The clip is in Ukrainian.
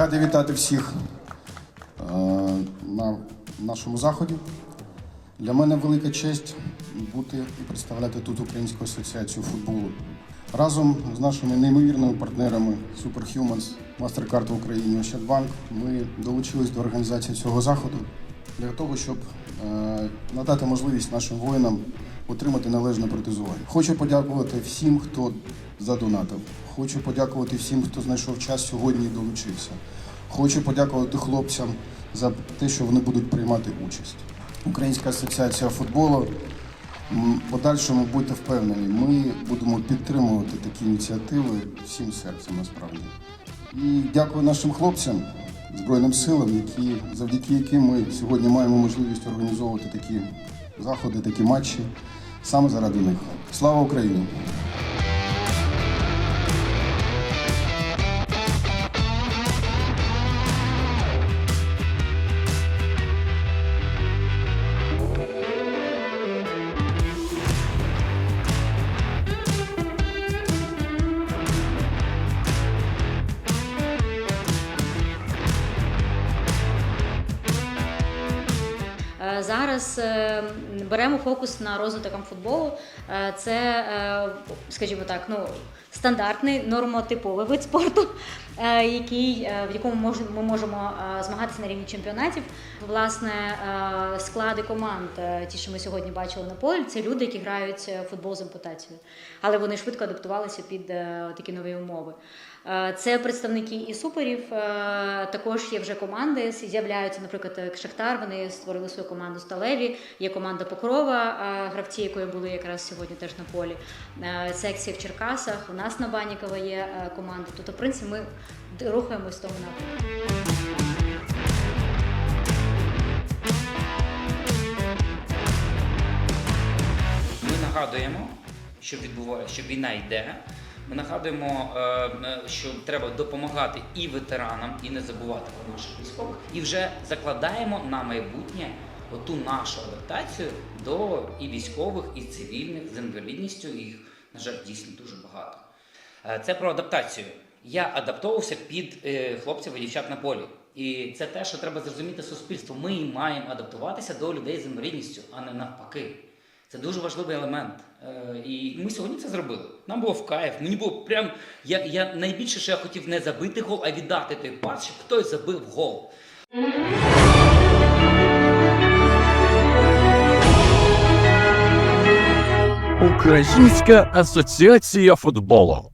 Раді вітати всіх е, на нашому заході. Для мене велика честь бути і представляти тут Українську асоціацію футболу. Разом з нашими неймовірними партнерами Superhumans, MasterCard в Україні, Ощадбанк ми долучились до організації цього заходу для того, щоб надати можливість нашим воїнам отримати належне протезування. Хочу подякувати всім, хто задонатив. Хочу подякувати всім, хто знайшов час сьогодні і долучився. Хочу подякувати хлопцям за те, що вони будуть приймати участь. Українська асоціація футболу. Подальшому будьте впевнені, ми будемо підтримувати такі ініціативи всім серцем насправді. І дякую нашим хлопцям, Збройним силам, які, завдяки яким ми сьогодні маємо можливість організовувати такі заходи, такі матчі саме заради них. Слава Україні! Зараз е, беремо фокус на розвиток футболу. Е, Це, е, скажімо так, ну стандартний нормотиповий вид спорту, е, який, е, в якому ми можемо е, змагатися на рівні чемпіонатів. Власне, склади команд, ті, що ми сьогодні бачили на полі, це люди, які грають в футбол з ампутацією, але вони швидко адаптувалися під такі нові умови. Це представники і суперів. Також є вже команди. З'являються, наприклад, Шахтар. Вони створили свою команду Сталеві. Є команда Покрова, гравці, якої були якраз сьогодні теж на полі. Секція в Черкасах. Нас на Банікова є е, команда. Тобто, в принципі, ми рухаємось в тому напрямку. Ми нагадуємо, що відбувається, що війна йде. Ми нагадуємо, е, е, що треба допомагати і ветеранам, і не забувати про наших військових. І вже закладаємо на майбутнє оту нашу адаптацію до і військових, і цивільних з інвалідністю. Їх, на жаль, дійсно дуже багато. Е, Це про адаптацію. Я адаптовувався під е, хлопців і дівчат на полі. І це те, що треба зрозуміти суспільство. Ми маємо адаптуватися до людей з інвалідністю, а не навпаки. Це дуже важливий елемент. Е, і ми сьогодні це зробили. Нам було в кайф. Мені було прям. Я, я найбільше, що я хотів не забити гол, а віддати той пас, щоб хтось забив гол. Українська асоціація футболу.